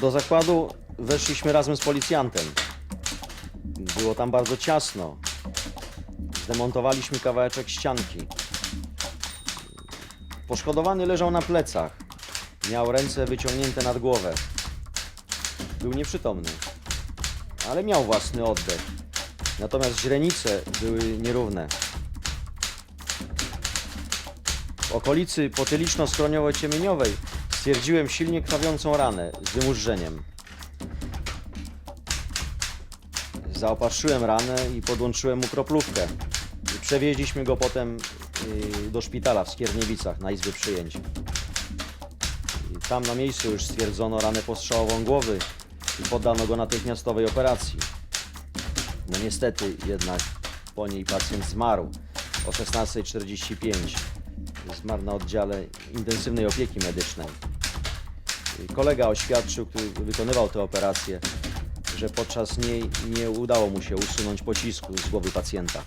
Do zakładu weszliśmy razem z policjantem. Było tam bardzo ciasno. Zdemontowaliśmy kawałeczek ścianki. Poszkodowany leżał na plecach. Miał ręce wyciągnięte nad głowę. Był nieprzytomny, ale miał własny oddech. Natomiast źrenice były nierówne. W okolicy potyliczno-skroniowo-ciemieniowej stwierdziłem silnie krwawiącą ranę z wymurzeniem. Zaopatrzyłem ranę i podłączyłem mu kroplówkę. Przewieźliśmy go potem y, do szpitala w Skierniewicach na izbę przyjęć. I tam na miejscu już stwierdzono ranę postrzałową głowy i poddano go natychmiastowej operacji. No niestety jednak po niej pacjent zmarł o 16.45. Zmarł na oddziale intensywnej opieki medycznej. Kolega oświadczył, który wykonywał tę operację, że podczas niej nie udało mu się usunąć pocisku z głowy pacjenta.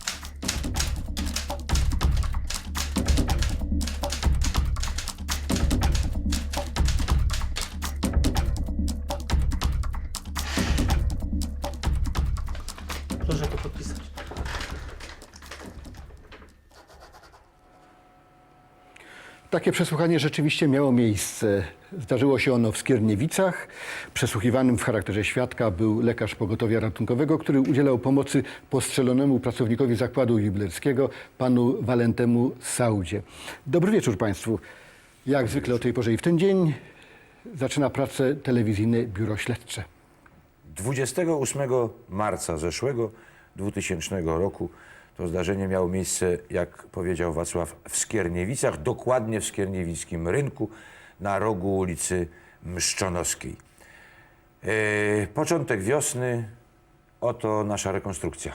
Takie przesłuchanie rzeczywiście miało miejsce. Zdarzyło się ono w Skierniewicach. Przesłuchiwanym w charakterze świadka był lekarz pogotowia ratunkowego, który udzielał pomocy postrzelonemu pracownikowi zakładu jubilerskiego, panu Walentemu Saudzie. Dobry wieczór Państwu. Jak zwykle o tej porze i w ten dzień zaczyna pracę telewizyjne Biuro Śledcze. 28 marca zeszłego 2000 roku to zdarzenie miało miejsce, jak powiedział Wacław, w Skierniewicach, dokładnie w Skierniewickim Rynku na rogu ulicy Mszczonowskiej. E, początek wiosny, oto nasza rekonstrukcja.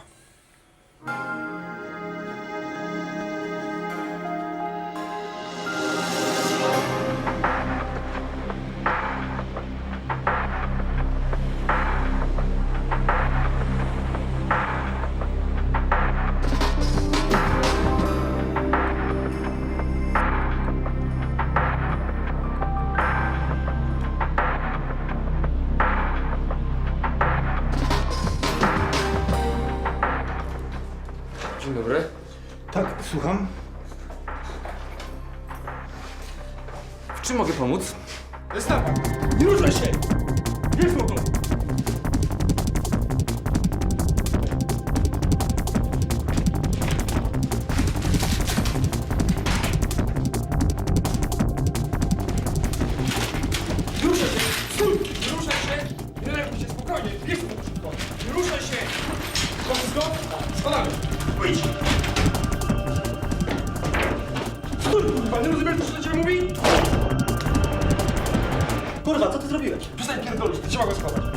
Pomóc? Stop! Nie ruszaj się! Nie to! Nie ruszaj się! Stój! Nie ruszaj się! Nie lepiej się spokojnie! Bierz mu szybko! Nie ruszaj się! To wszystko? Spadamy! Wyjdź! Stój! Nie rozumiesz, co do ciebie mówi? Kurwa, co ty zrobiłeś? Przestań pierdolić, trzeba go schować.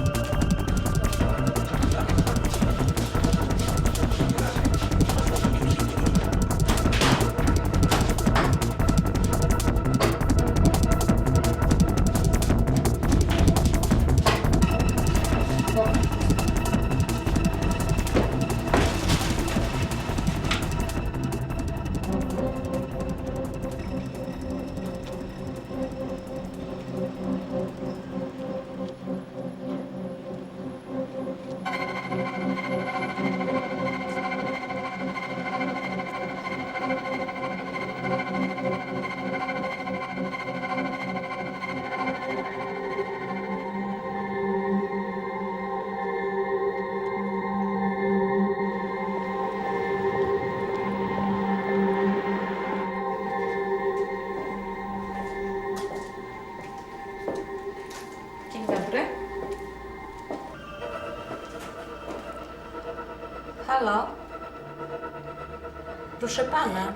Proszę pana.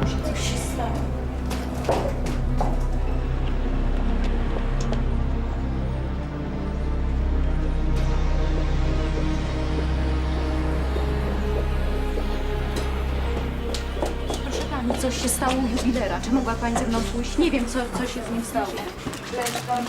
Może coś się stało. Proszę pani, coś się stało u jubilera. Czy mogła pani ze mną pójść? Nie wiem, co, co się z nim stało. Pani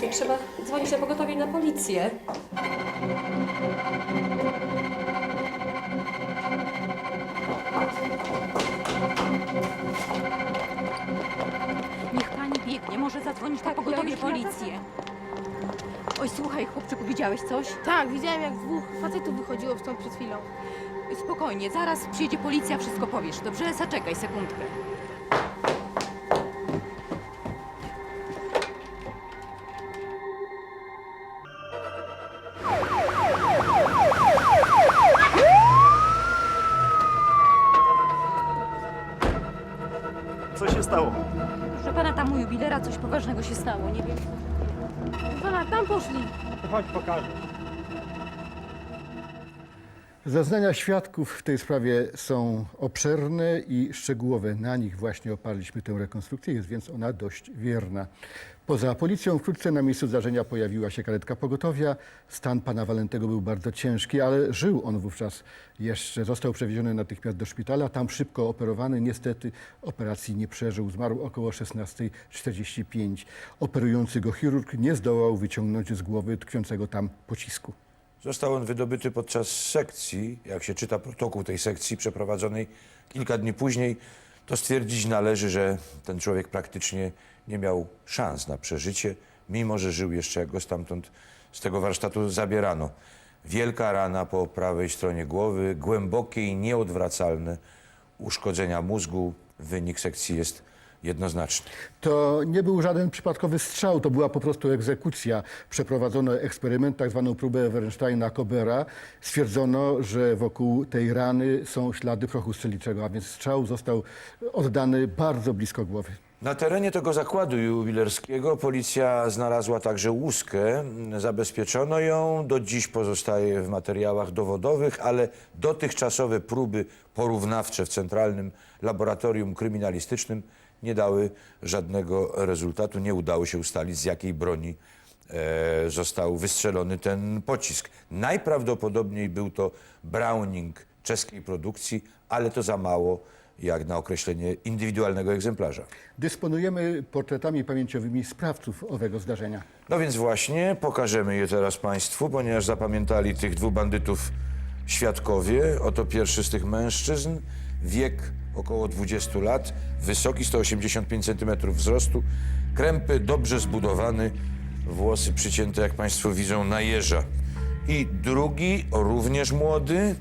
to. Trzeba dzwonić na pogotowie na policję. Niech pani biegnie. Może zadzwonić na pogotowie już policję. Oj, słuchaj, chłopczyku, widziałeś coś? Tak, widziałem jak dwóch facetów wychodziło stąd przed chwilą. Spokojnie, zaraz przyjedzie policja, wszystko powiesz. Dobrze? Zaczekaj sekundkę. Proszę pana, tam u jubilera coś poważnego się stało, nie wiem. Pana, tam poszli. Chodź, pokażę. Zeznania świadków w tej sprawie są obszerne i szczegółowe. Na nich właśnie oparliśmy tę rekonstrukcję, jest więc ona dość wierna. Poza policją wkrótce na miejscu zdarzenia pojawiła się karetka pogotowia. Stan pana Walentego był bardzo ciężki, ale żył on wówczas jeszcze. Został przewieziony natychmiast do szpitala, tam szybko operowany. Niestety operacji nie przeżył, zmarł około 16.45. Operujący go chirurg nie zdołał wyciągnąć z głowy tkwiącego tam pocisku. Został on wydobyty podczas sekcji. Jak się czyta protokół tej sekcji przeprowadzonej kilka dni później, to stwierdzić należy, że ten człowiek praktycznie nie miał szans na przeżycie, mimo że żył jeszcze, jak go stamtąd z tego warsztatu zabierano. Wielka rana po prawej stronie głowy, głębokie i nieodwracalne uszkodzenia mózgu. Wynik sekcji jest To nie był żaden przypadkowy strzał, to była po prostu egzekucja. Przeprowadzono eksperyment, tak zwaną próbę Werensteina-Kobera. Stwierdzono, że wokół tej rany są ślady prochu strzelniczego, a więc strzał został oddany bardzo blisko głowy. Na terenie tego zakładu jubilerskiego policja znalazła także łuskę. Zabezpieczono ją, do dziś pozostaje w materiałach dowodowych, ale dotychczasowe próby porównawcze w Centralnym Laboratorium Kryminalistycznym nie dały żadnego rezultatu. Nie udało się ustalić, z jakiej broni e, został wystrzelony ten pocisk. Najprawdopodobniej był to Browning czeskiej produkcji, ale to za mało jak na określenie indywidualnego egzemplarza. Dysponujemy portretami pamięciowymi sprawców owego zdarzenia. No więc właśnie pokażemy je teraz Państwu, ponieważ zapamiętali tych dwóch bandytów świadkowie. Oto pierwszy z tych mężczyzn, wiek około 20 lat, wysoki 185 cm wzrostu, krępy dobrze zbudowany, włosy przycięte, jak Państwo widzą, na jeża. I drugi, również młody,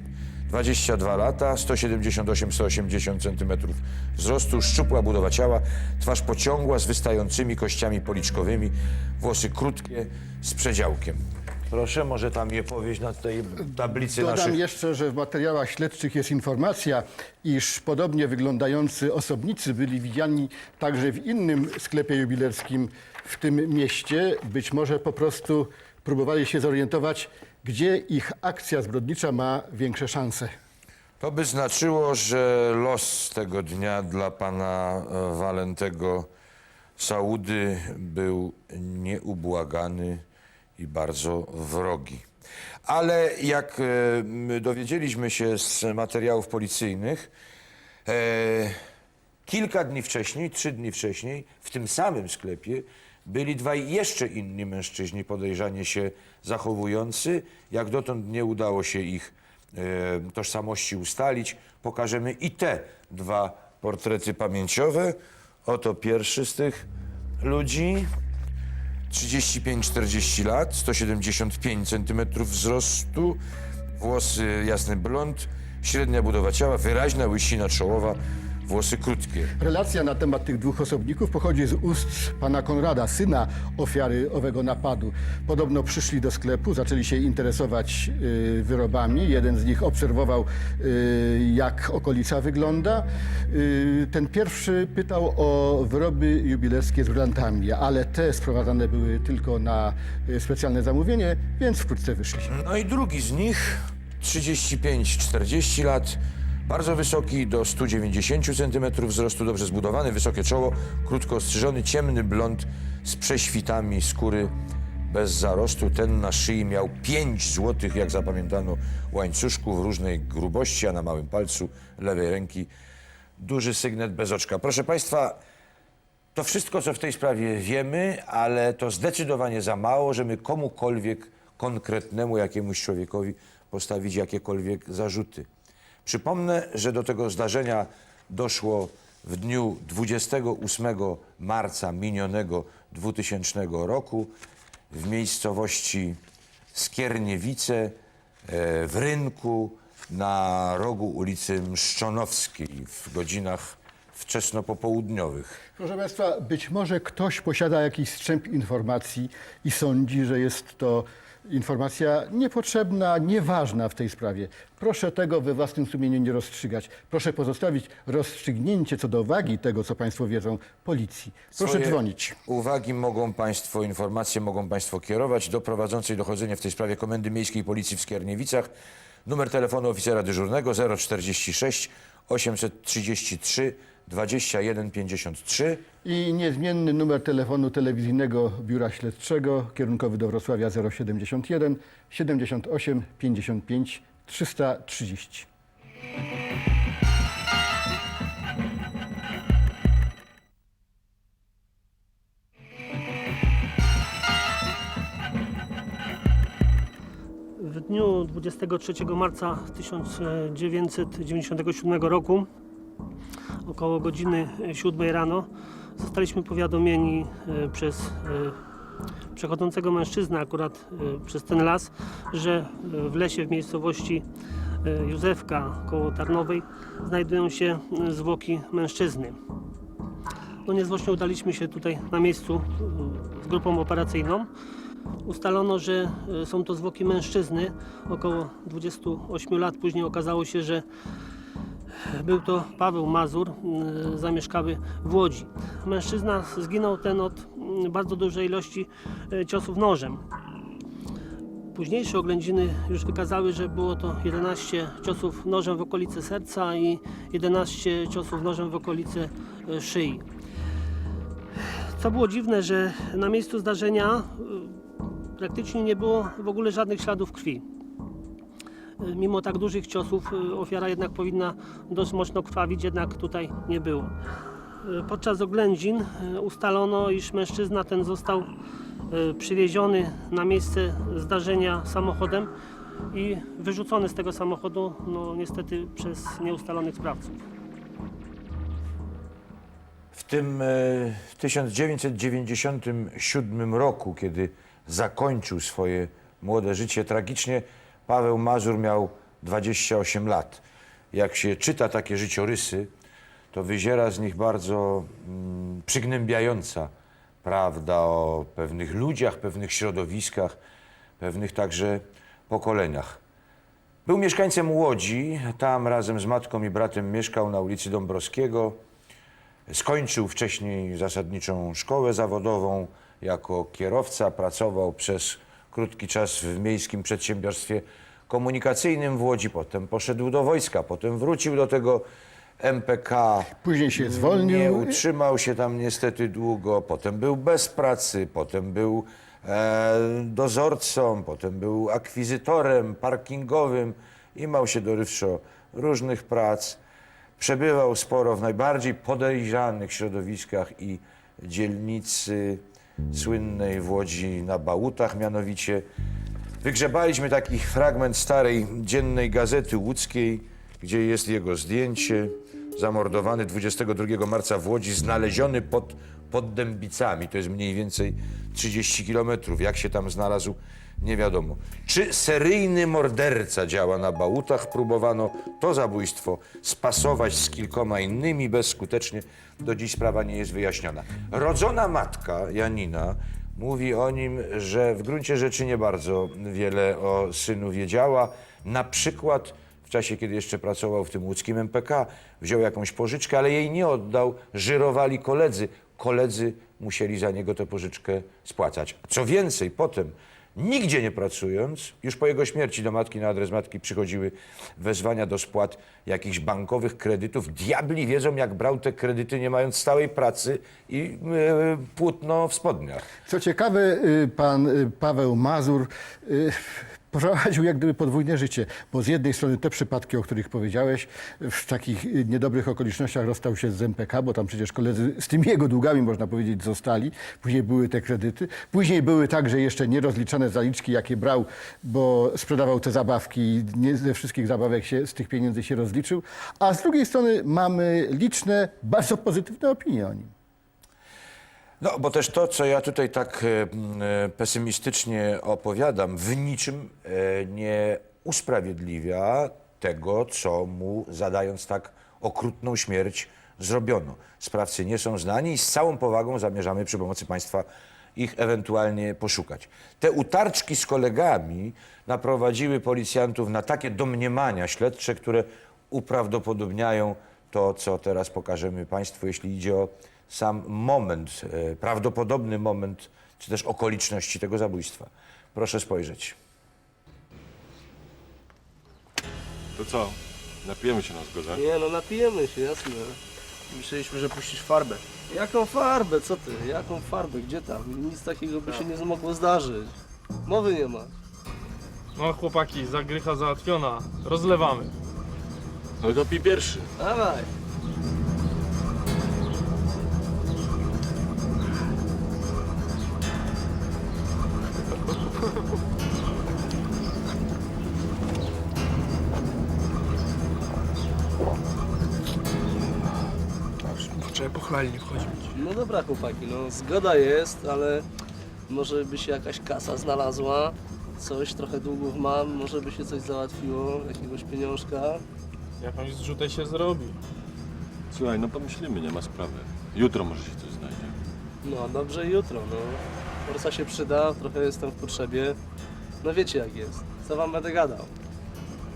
22 lata, 178-180 cm wzrostu, szczupła budowa ciała, twarz pociągła z wystającymi kościami policzkowymi, włosy krótkie z przedziałkiem. Proszę, może tam je powieść na tej tablicy Dodam naszych... jeszcze, że w materiałach śledczych jest informacja, iż podobnie wyglądający osobnicy byli widziani także w innym sklepie jubilerskim w tym mieście. Być może po prostu próbowali się zorientować, gdzie ich akcja zbrodnicza ma większe szanse. To by znaczyło, że los tego dnia dla pana e, Walentego Saudy był nieubłagany i bardzo wrogi. Ale jak e, my dowiedzieliśmy się z materiałów policyjnych, e, kilka dni wcześniej, trzy dni wcześniej, w tym samym sklepie byli dwaj jeszcze inni mężczyźni podejrzanie się zachowujący. Jak dotąd nie udało się ich e, tożsamości ustalić, pokażemy i te dwa portrety pamięciowe. Oto pierwszy z tych ludzi. 35-40 lat, 175 cm wzrostu, włosy jasny blond, średnia budowa ciała, wyraźna łysina czołowa, włosy krótkie. Relacja na temat tych dwóch osobników pochodzi z ust pana Konrada, syna ofiary owego napadu. Podobno przyszli do sklepu, zaczęli się interesować y, wyrobami. Jeden z nich obserwował, y, jak okolica wygląda. Y, ten pierwszy pytał o wyroby jubilerskie z brylantami, ale te sprowadzane były tylko na y, specjalne zamówienie, więc wkrótce wyszli. No i drugi z nich, 35-40 lat, Bardzo wysoki, do 190 cm wzrostu, dobrze zbudowany, wysokie czoło, krótko ostrzyżony, ciemny blond z prześwitami skóry bez zarostu. Ten na szyi miał 5 złotych, jak zapamiętano, łańcuszków różnej grubości, a na małym palcu lewej ręki duży sygnet bez oczka. Proszę Państwa, to wszystko, co w tej sprawie wiemy, ale to zdecydowanie za mało, żeby komukolwiek konkretnemu jakiemuś człowiekowi postawić jakiekolwiek zarzuty. Przypomnę, że do tego zdarzenia doszło w dniu 28 marca minionego 2000 roku w miejscowości Skierniewice e, w rynku na rogu ulicy Mszczonowskiej w godzinach wczesnopopołudniowych. Proszę Państwa, być może ktoś posiada jakiś strzęp informacji i sądzi, że jest to informacja niepotrzebna, nieważna w tej sprawie. Proszę tego we własnym sumieniu nie rozstrzygać. Proszę pozostawić rozstrzygnięcie co do wagi tego, co Państwo wiedzą, policji. Proszę Swoje dzwonić. Uwagi mogą Państwo, informacje mogą Państwo kierować do prowadzącej dochodzenie w tej sprawie Komendy Miejskiej Policji w Skierniewicach. Numer telefonu oficera dyżurnego 046 833 21 53. I niezmienny numer telefonu telewizyjnego Biura Śledczego, kierunkowy do Wrocławia 071 78 55 330. W dniu 23 marca 1997 roku, około godziny 7 rano, zostaliśmy powiadomieni e, przez e, przechodzącego mężczyznę akurat e, przez ten las, że w lesie w miejscowości Józefka koło Tarnowej znajdują się zwłoki mężczyzny. No niezwłocznie udaliśmy się tutaj na miejscu z grupą operacyjną. Ustalono, że są to zwłoki mężczyzny, około 28 lat. Później okazało się, że był to Paweł Mazur, e, zamieszkały w Łodzi. Mężczyzna zginął ten od mm, bardzo dużej ilości e, ciosów nożem. Późniejsze oględziny już wykazały, że było to 11 ciosów nożem w okolicy serca i 11 ciosów nożem w okolicy szyi. Co było dziwne, że na miejscu zdarzenia y, praktycznie nie było w ogóle żadnych śladów krwi. Y, Mimo tak dużych ciosów y, ofiara jednak powinna dość mocno krwawić, jednak tutaj nie było. Y, Podczas oględzin ustalono, iż mężczyzna ten został przywieziony na miejsce zdarzenia samochodem i wyrzucony z tego samochodu, no niestety przez nieustalonych sprawców. W tym e, 1997 roku, kiedy zakończył swoje młode życie tragicznie, Paweł Mazur miał 28 lat. Jak się czyta takie życiorysy, to wyziera z nich bardzo mm, przygnębiająca prawda o pewnych ludziach, pewnych środowiskach, pewnych także pokoleniach. Był mieszkańcem Łodzi, tam razem z matką i bratem mieszkał na ulicy Dąbrowskiego. Skończył wcześniej zasadniczą szkołę zawodową jako kierowca, pracował przez krótki czas w miejskim przedsiębiorstwie komunikacyjnym w Łodzi, potem poszedł do wojska, potem wrócił do tego MPK. Później się zwolnił. Nie utrzymał się tam niestety długo, potem był bez pracy, potem był e, dozorcą, potem był akwizytorem parkingowym, imał się dorywczo różnych prac. Przebywał sporo w najbardziej podejrzanych środowiskach i dzielnicy słynnej w Łodzi na Bałutach mianowicie. Wygrzebaliśmy taki fragment starej dziennej gazety łódzkiej, gdzie jest jego zdjęcie. Zamordowany 22 marca w Łodzi, znaleziony pod, pod Dębicami. To jest mniej więcej 30 kilometrów. Jak się tam znalazł, nie wiadomo. Czy seryjny morderca działa na Bałutach? Próbowano to zabójstwo spasować z kilkoma innymi bezskutecznie. Do dziś sprawa nie jest wyjaśniona. Rodzona matka Janina mówi o nim, że w gruncie rzeczy nie bardzo wiele o synu wiedziała. Na przykład w czasie, kiedy jeszcze pracował w tym łódzkim MPK, wziął jakąś pożyczkę, ale jej nie oddał, żyrowali koledzy. Koledzy musieli za niego tę pożyczkę spłacać. Co więcej, potem nigdzie nie pracując, już po jego śmierci do matki na adres matki przychodziły wezwania do spłat jakichś bankowych kredytów. Diabli wiedzą, jak brał te kredyty, nie mając stałej pracy i e, płótno w spodniach. Co ciekawe, y, pan y, Paweł Mazur y, prowadził jak gdyby podwójne życie, bo z jednej strony te przypadki, o których powiedziałeś, w takich y, niedobrych okolicznościach rozstał się z MPK, bo tam przecież koledzy z tymi jego długami, można powiedzieć, zostali. Później były te kredyty. Później były także jeszcze nierozliczone zaliczki, jakie brał, bo sprzedawał te zabawki i nie ze wszystkich zabawek się, z tych pieniędzy się rozliczył. A z drugiej strony mamy liczne, bardzo pozytywne opinie o nim. No, bo też to, co ja tutaj tak e, e, pesymistycznie opowiadam, w niczym e, nie usprawiedliwia tego, co mu zadając tak okrutną śmierć zrobiono. Sprawcy nie są znani i z całą powagą zamierzamy przy pomocy państwa ich ewentualnie poszukać. Te utarczki z kolegami naprowadziły policjantów na takie domniemania śledcze, które uprawdopodobniają to, co teraz pokażemy Państwu, jeśli idzie o sam moment, e, prawdopodobny moment, czy też okoliczności tego zabójstwa. Proszę spojrzeć. To co? Napijemy się na zgodę? Nie no, napijemy się, jasne. Myśleliśmy, że puścisz farbę. Jaką farbę? Co ty? Jaką farbę? Gdzie tam? Nic takiego by się nie mogło zdarzyć. Mowy nie ma. No chłopaki, zagrycha załatwiona. Rozlewamy. No to pij pierwszy. Dawaj. No dobra chłopaki, no zgoda jest, ale może by się jakaś kasa znalazła. Coś, trochę długów mam, może by się coś załatwiło, jakiegoś pieniążka. Jakąś zrzutę się zrobi. Słuchaj, no pomyślimy, nie ma sprawy. Jutro może się coś znajdzie. No dobrze jutro, no. Forsa się przyda, trochę jestem w potrzebie. No wiecie jak jest. Co wam będę gadał?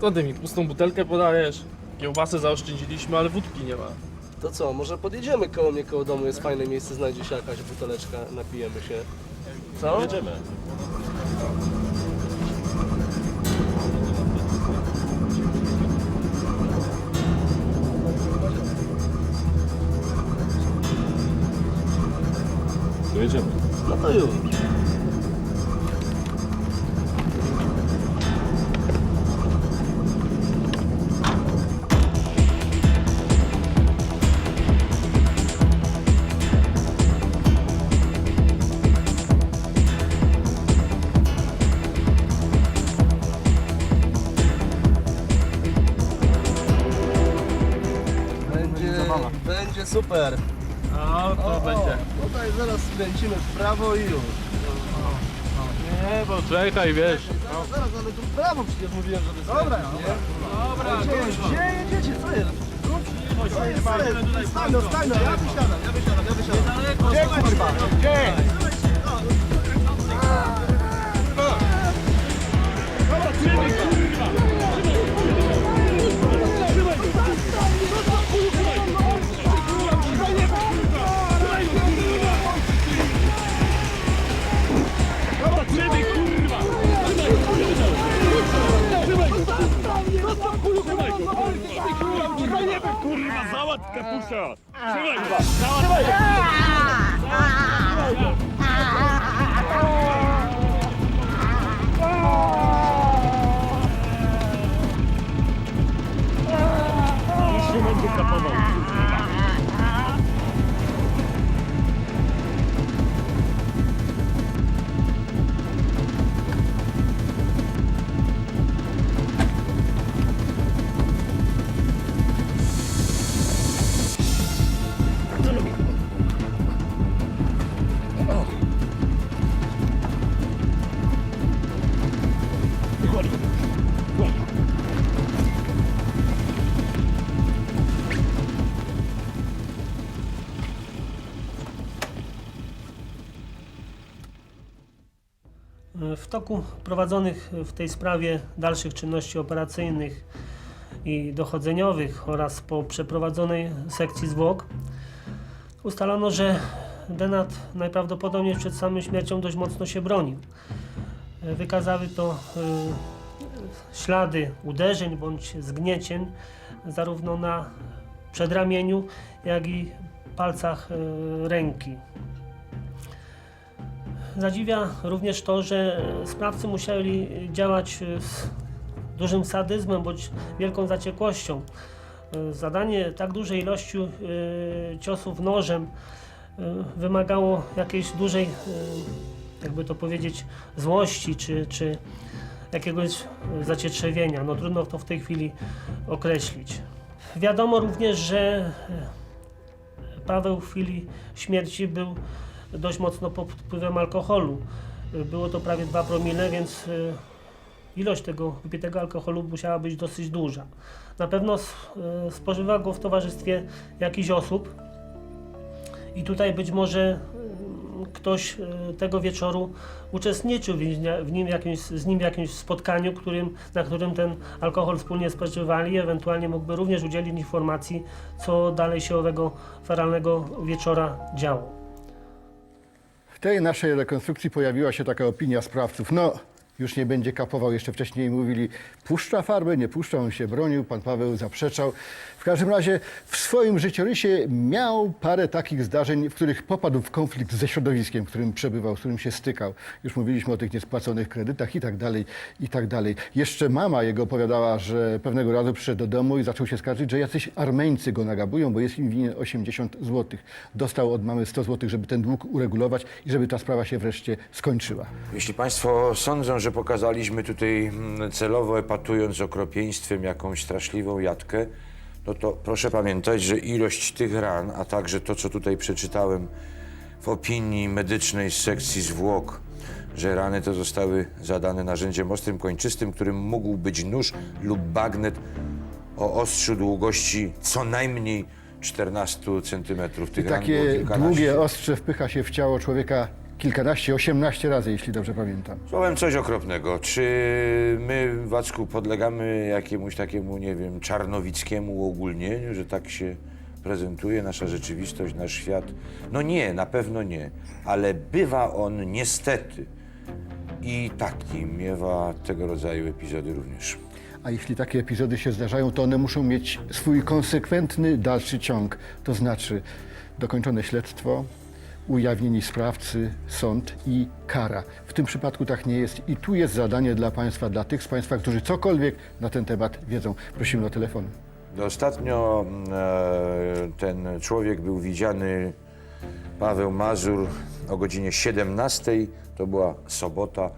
To ty mi pustą butelkę podajesz. Kiełbasę zaoszczędziliśmy, ale wódki nie ma. To co, może podjedziemy koło mnie, koło domu jest fajne miejsce, znajdzie się jakaś buteleczka, napijemy się. Co? Jedziemy. Jedziemy. No to już. Super. No, to O, będzie. Tutaj zaraz skręcimy w prawo i już. Nie, bo czekaj, wiesz. Zaraz, zaraz, ale tu w prawo przecież mówiłem, żeby Dobra, nie? Dobra, gdzie, gdzie jedziecie? Co jest? Co jest? Co jest? Stań, no, stań, no, ja wysiadam, ja wysiadam, ja wysiadam. Gdzie kurwa? Gdzie? W toku prowadzonych w tej sprawie dalszych czynności operacyjnych i dochodzeniowych oraz po przeprowadzonej sekcji zwłok ustalono, że Denat najprawdopodobniej przed samą śmiercią dość mocno się bronił. Wykazały to e, ślady uderzeń bądź zgniecień zarówno na przedramieniu, jak i palcach e, ręki. Zadziwia również to, że sprawcy musieli działać z dużym sadyzmem bądź wielką zaciekłością. Zadanie tak dużej ilości e, ciosów nożem e, wymagało jakiejś dużej, e, jakby to powiedzieć, złości czy, czy jakiegoś zacietrzewienia. No trudno to w tej chwili określić. Wiadomo również, że Paweł w chwili śmierci był dość mocno pod wpływem alkoholu. E, Było to prawie 2 promile, więc e, ilość tego wypitego alkoholu musiała być dosyć duża. Na pewno e, spożywa go w towarzystwie jakichś osób i tutaj być może ktoś tego wieczoru uczestniczył w nim jakimś, z nim w jakimś spotkaniu, którym, na którym ten alkohol wspólnie spożywali, ewentualnie mógłby również udzielić informacji, co dalej się owego feralnego wieczora działo. Tej naszej rekonstrukcji pojawiła się taka opinia sprawców. No, już nie będzie kapował. Jeszcze wcześniej mówili, puszcza farbę, nie puszcza, on się bronił, pan Paweł zaprzeczał. W każdym razie w swoim życiorysie miał parę takich zdarzeń, w których popadł w konflikt ze środowiskiem, w którym przebywał, z którym się stykał. Już mówiliśmy o tych niespłaconych kredytach i tak dalej, i tak dalej. Jeszcze mama jego opowiadała, że pewnego razu przyszedł do domu i zaczął się skarżyć, że jacyś Armeńcy go nagabują, bo jest im winien 80 zł. Dostał od mamy 100 zł, żeby ten dług uregulować i żeby ta sprawa się wreszcie skończyła. Jeśli Państwo sądzą, że pokazaliśmy tutaj mm, celowo epatując okropieństwem jakąś straszliwą jatkę, no to proszę pamiętać, że ilość tych ran, a także to, co tutaj przeczytałem w opinii medycznej z sekcji zwłok, że rany te zostały zadane narzędziem ostrym, kończystym, którym mógł być nóż lub bagnet o ostrzu długości co najmniej 14 centymetrów. I Tych ran było takie kilkanaście. długie ostrze wpycha się w ciało człowieka kilkanaście, osiemnaście razy, jeśli dobrze pamiętam. Słowem coś okropnego. Czy my, Wacku, podlegamy jakiemuś takiemu, nie wiem, czarnowickiemu uogólnieniu, że tak się prezentuje nasza rzeczywistość, nasz świat? No nie, na pewno nie. Ale bywa on niestety i taki miewa tego rodzaju epizody również. A jeśli takie epizody się zdarzają, to one muszą mieć swój konsekwentny dalszy ciąg. To znaczy dokończone śledztwo, ujawnieni sprawcy, sąd i kara. W tym przypadku tak nie jest i tu jest zadanie dla Państwa, dla tych z Państwa, którzy cokolwiek na ten temat wiedzą. Prosimy o telefon. Ostatnio e, ten człowiek był widziany, Paweł Mazur, o godzinie 17. To była sobota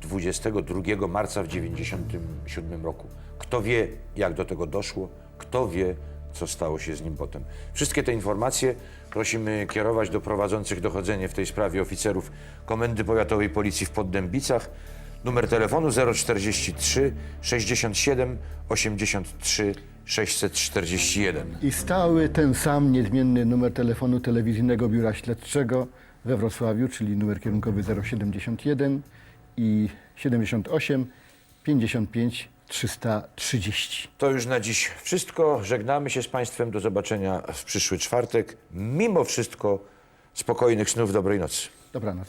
22 marca w 1997 roku. Kto wie, jak do tego doszło, kto wie, co stało się z nim potem. Wszystkie te informacje prosimy kierować do prowadzących dochodzenie w tej sprawie oficerów Komendy Powiatowej Policji w Poddębicach. Numer telefonu 043 67 83 641. I stały ten sam niezmienny numer telefonu telewizyjnego biura śledczego we Wrocławiu, czyli numer kierunkowy 071 i 78 55 330. To już na dziś wszystko. Żegnamy się z Państwem. Do zobaczenia w przyszły czwartek. Mimo wszystko spokojnych snów, dobrej nocy. Dobranoc.